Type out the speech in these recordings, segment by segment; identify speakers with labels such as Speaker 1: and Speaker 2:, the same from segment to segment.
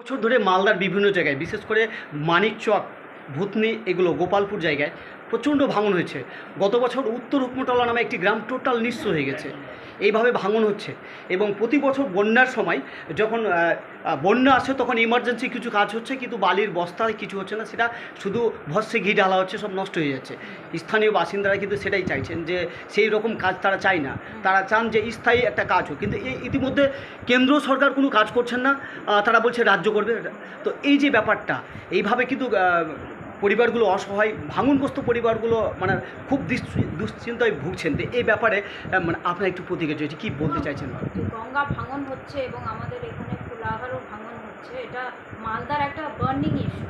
Speaker 1: বছর ধরে মালদার বিভিন্ন জায়গায়, বিশেষ করে মানিকচক ভূতনি, এগুলো গোপালপুর জায়গায় প্রচণ্ড ভাঙন হয়েছে। গত বছর উত্তর হুকমতলা নামে একটি গ্রাম টোটাল নিঃস্ব হয়ে গেছে। এইভাবে ভাঙন হচ্ছে। এবং প্রতি বছর বন্যার সময় যখন বন্যা আসে তখন ইমার্জেন্সি কিছু কাজ হচ্ছে, কিন্তু বালির বস্তায় কিছু হচ্ছে না, সেটা শুধু ভস্যে ঘি ঢালা হচ্ছে, সব নষ্ট হয়ে যাচ্ছে। স্থানীয় বাসিন্দারা কিন্তু সেটাই চাইছেন যে সেই রকম কাজ তারা চায় না। তারা চান যে স্থায়ী একটা কাজ হোক। কিন্তু ইতিমধ্যে কেন্দ্র সরকার কোনো কাজ করছেন না তারা বলছে রাজ্য করবে। তো এই যে ব্যাপারটা, এইভাবে কিন্তু পরিবারগুলো অসহায় ভাঙনগ্রস্ত পরিবারগুলো মানে খুব দুশ্চিন্তায় ভুগছেন। তো এই ব্যাপারে মানে আপনার একটু প্রতিক্রিয়া চাইছি কী বলতে চাইছেন?
Speaker 2: গঙ্গা ভাঙন হচ্ছে এবং আমাদের এখানে কোলাঘারও ভাঙন হচ্ছে এটা মালদার একটা বার্নিং ইস্যু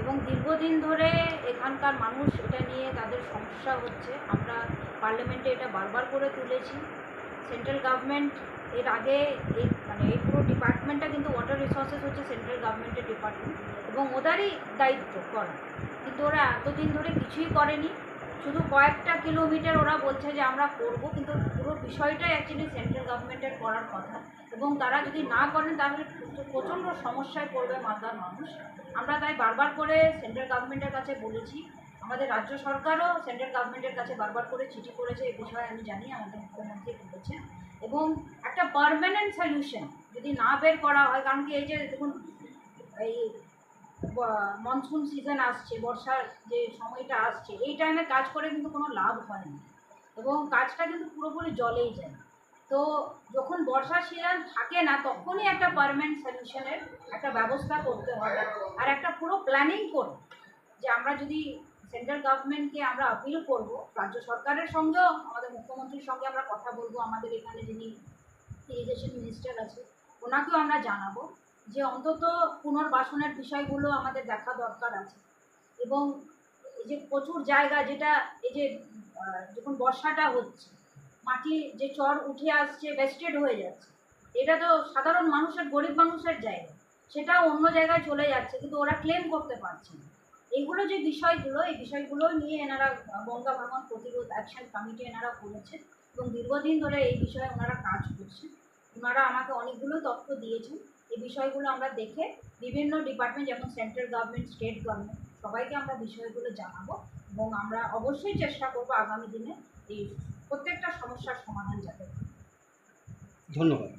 Speaker 2: এবং দীর্ঘদিন ধরে এখানকার মানুষ এটা নিয়ে তাদের সমস্যা হচ্ছে। আমরা পার্লামেন্টে এটা বারবার করে তুলেছি। সেন্ট্রাল গভর্নমেন্ট এর আগে এই মানে এই পুরো ডিপার্টমেন্টটা কিন্তু ওয়াটার রিসোর্সেস হচ্ছে সেন্ট্রাল গভর্নমেন্টের ডিপার্টমেন্ট এবং ওদেরই দায়িত্ব করা। কিন্তু ওরা এতদিন ধরে কিছুই করেনি। শুধু কয়েকটা কিলোমিটার ওরা বলছে যে আমরা করব, কিন্তু পুরো বিষয়টাই অ্যাকচুয়ালি সেন্ট্রাল গভর্নমেন্টের করার কথা। এবং তারা যদি না করেন, তাহলে প্রচণ্ড সমস্যায় পড়বে মালদার মানুষ। আমরা তাই বারবার করে সেন্ট্রাল গভর্নমেন্টের কাছে বলেছি আমাদের রাজ্য সরকারও সেন্ট্রাল গভর্নমেন্টের কাছে বারবার করে চিঠি করেছে এই বিষয়ে আমি জানি আমাদের মুখ্যমন্ত্রী বলেছে এবং একটা পারমানেন্ট সলিউশন যদি না বের করা হয়, কারণ কি এই যে দেখুন, এই মনসুন সিজন আসছে, বর্ষার যে সময়টা আসছে, এই টাইমে কাজ করে কিন্তু কোনো লাভ হয় না এবং কাজটা কিন্তু পুরোপুরি জলেই যায়। তো যখন বর্ষার সিজন থাকে না, তখনই একটা পারমানেন্ট সলিউশনের একটা ব্যবস্থা করতে হবে। আর একটা পুরো প্ল্যানিং করব যে আমরা যদি সেন্ট্রাল গভর্নমেন্টকে আমরা আপিল করব। রাজ্য সরকারের সঙ্গেও, আমাদের মুখ্যমন্ত্রীর সঙ্গে আমরা কথা বলব। আমাদের এখানে যিনি ইরিগেশন মিনিস্টার আছে, ওনাকেও আমরা জানাব যে অন্তত পুনর্বাসনের বিষয়গুলো আমাদের দেখা দরকার আছে। এবং এই যে প্রচুর জায়গা যেটা, এই যে যখন বর্ষাটা হচ্ছে, মাটি যে চর উঠে আসছে বেস্টেড হয়ে যাচ্ছে, এটা তো সাধারণ মানুষের, গরিব মানুষের জায়গা। সেটাও অন্য জায়গায় চলে যাচ্ছে, কিন্তু ওরা ক্লেম করতে পারছে না। এইগুলো যে বিষয়গুলো, এই বিষয়গুলো নিয়ে এনারা গঙ্গা ভাঙন প্রতিরোধ অ্যাকশন কমিটি এনারা করেছেন এবং দীর্ঘদিন ধরে এই বিষয়ে ওনারা কাজ করছেন। ওনারা আমাকে অনেকগুলো তথ্য দিয়েছেন। এই বিষয়গুলো আমরা দেখে বিভিন্ন ডিপার্টমেন্ট যেমন সেন্ট্রাল গভর্নমেন্ট স্টেট গভর্নমেন্ট সবাইকে আমরা বিষয়গুলো জানাব এবং আমরা অবশ্যই চেষ্টা করব আগামী দিনে এই প্রত্যেকটা সমস্যার সমাধান যাতে
Speaker 1: ধন্যবাদ।